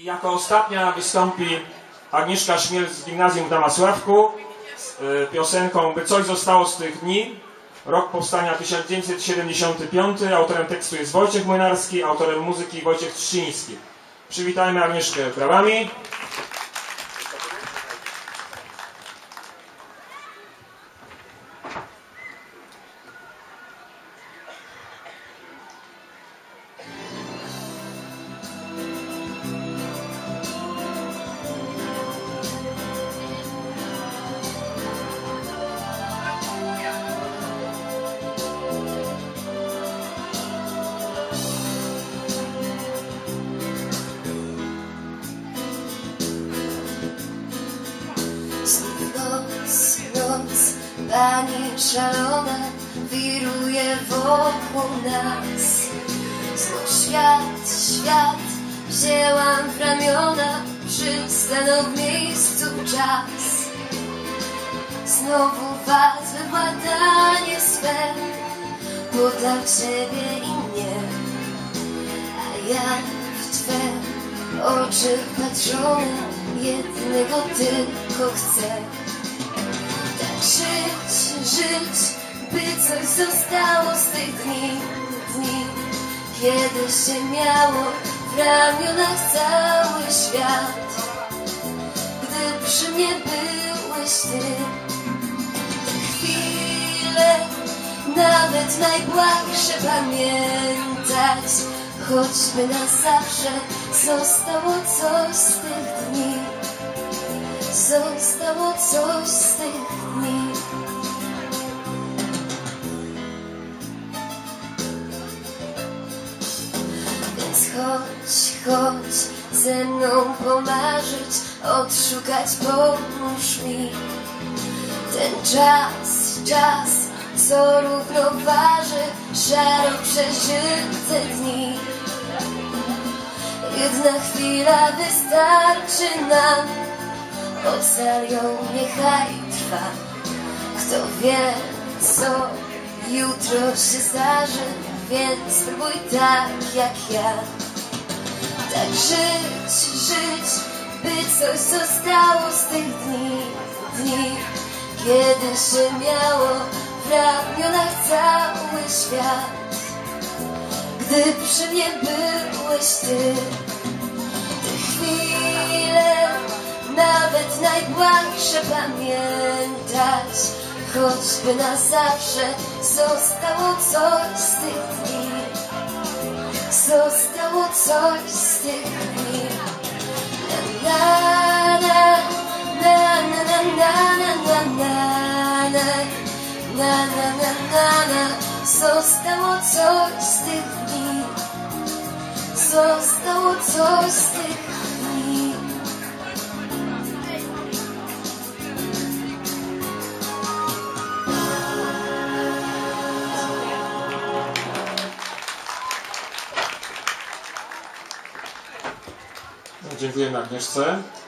I jako ostatnia wystąpi Agnieszka Szmiel z Gimnazjum w Damasławku z y, piosenką By coś zostało z tych dni. Rok powstania 1975. Autorem tekstu jest Wojciech Młynarski, autorem muzyki Wojciech Trzciński. Przywitajmy Agnieszkę brawami. Noc, pani szalona wiruje wokół nas. Znów świat, świat wzięłam w ramiona, przystanął w miejscu czas. Znowu was wywładanie swe, podał ciebie i mnie, a ja w twe oczy patrzona jednego tylko chcę. Żyć, by coś zostało z tych dni, dni, kiedy się miało w ramionach cały świat. Gdy przy mnie byłeś ty, chwile, nawet najbłahsze pamiętać, choćby na zawsze zostało coś z tych dni. Zostało coś z tych dni. Chodź, chodź ze mną pomarzyć, odszukać, pomóż mi. Ten czas, czas, co równoważy szaro przeżyte dni. Jedna chwila wystarczy nam, ocal niechaj trwa. Kto wie, co jutro się zdarzy, więc spróbuj tak jak ja. Tak żyć, żyć, by coś zostało z tych dni, dni, kiedy się miało w ramionach cały świat. Gdy przy mnie byłeś ty, te chwile, nawet najbłahsze pamiętać, choćby na zawsze zostało coś z tych dni. Zostało coś z tych dni. Na na na na na na na na na na na na na na na Zostało coś z tych dni. Zostało coś z tych dni. Dziękuję na Agnieszce.